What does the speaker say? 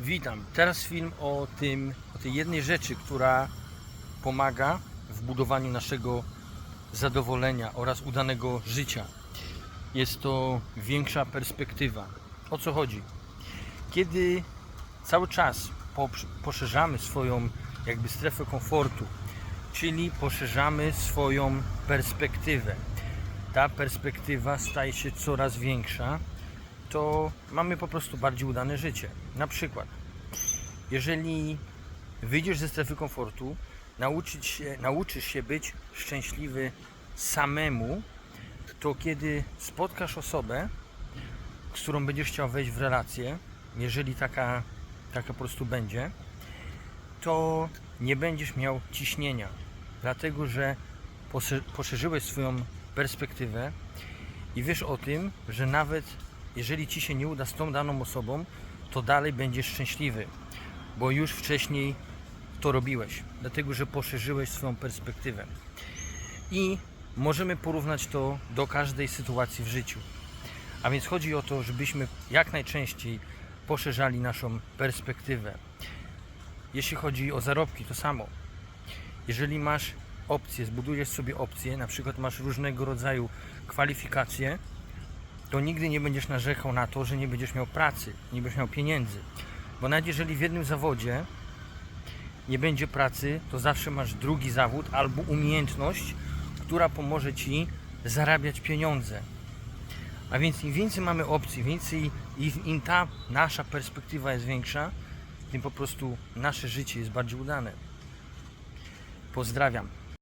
Witam. Teraz film o tym, o tej jednej rzeczy, która pomaga w budowaniu naszego zadowolenia oraz udanego życia. Jest to większa perspektywa. O co chodzi? Kiedy cały czas poszerzamy swoją jakby strefę komfortu, czyli poszerzamy swoją perspektywę. Ta perspektywa staje się coraz większa, to mamy po prostu bardziej udane życie. Na przykład, jeżeli wyjdziesz ze strefy komfortu, nauczyć się, nauczysz się być szczęśliwy samemu, to kiedy spotkasz osobę, z którą będziesz chciał wejść w relację, jeżeli taka, taka po prostu będzie, to nie będziesz miał ciśnienia, dlatego że posze- poszerzyłeś swoją perspektywę i wiesz o tym, że nawet jeżeli ci się nie uda z tą daną osobą, to dalej będziesz szczęśliwy, bo już wcześniej to robiłeś, dlatego że poszerzyłeś swoją perspektywę. I możemy porównać to do każdej sytuacji w życiu. A więc chodzi o to, żebyśmy jak najczęściej poszerzali naszą perspektywę. Jeśli chodzi o zarobki, to samo. Jeżeli masz opcję, zbudujesz sobie opcję, na przykład masz różnego rodzaju kwalifikacje, to nigdy nie będziesz narzekał na to, że nie będziesz miał pracy, nie będziesz miał pieniędzy. Bo nawet jeżeli w jednym zawodzie nie będzie pracy, to zawsze masz drugi zawód albo umiejętność, która pomoże ci zarabiać pieniądze. A więc im więcej mamy opcji, więcej im, im ta nasza perspektywa jest większa, tym po prostu nasze życie jest bardziej udane. Pozdrawiam.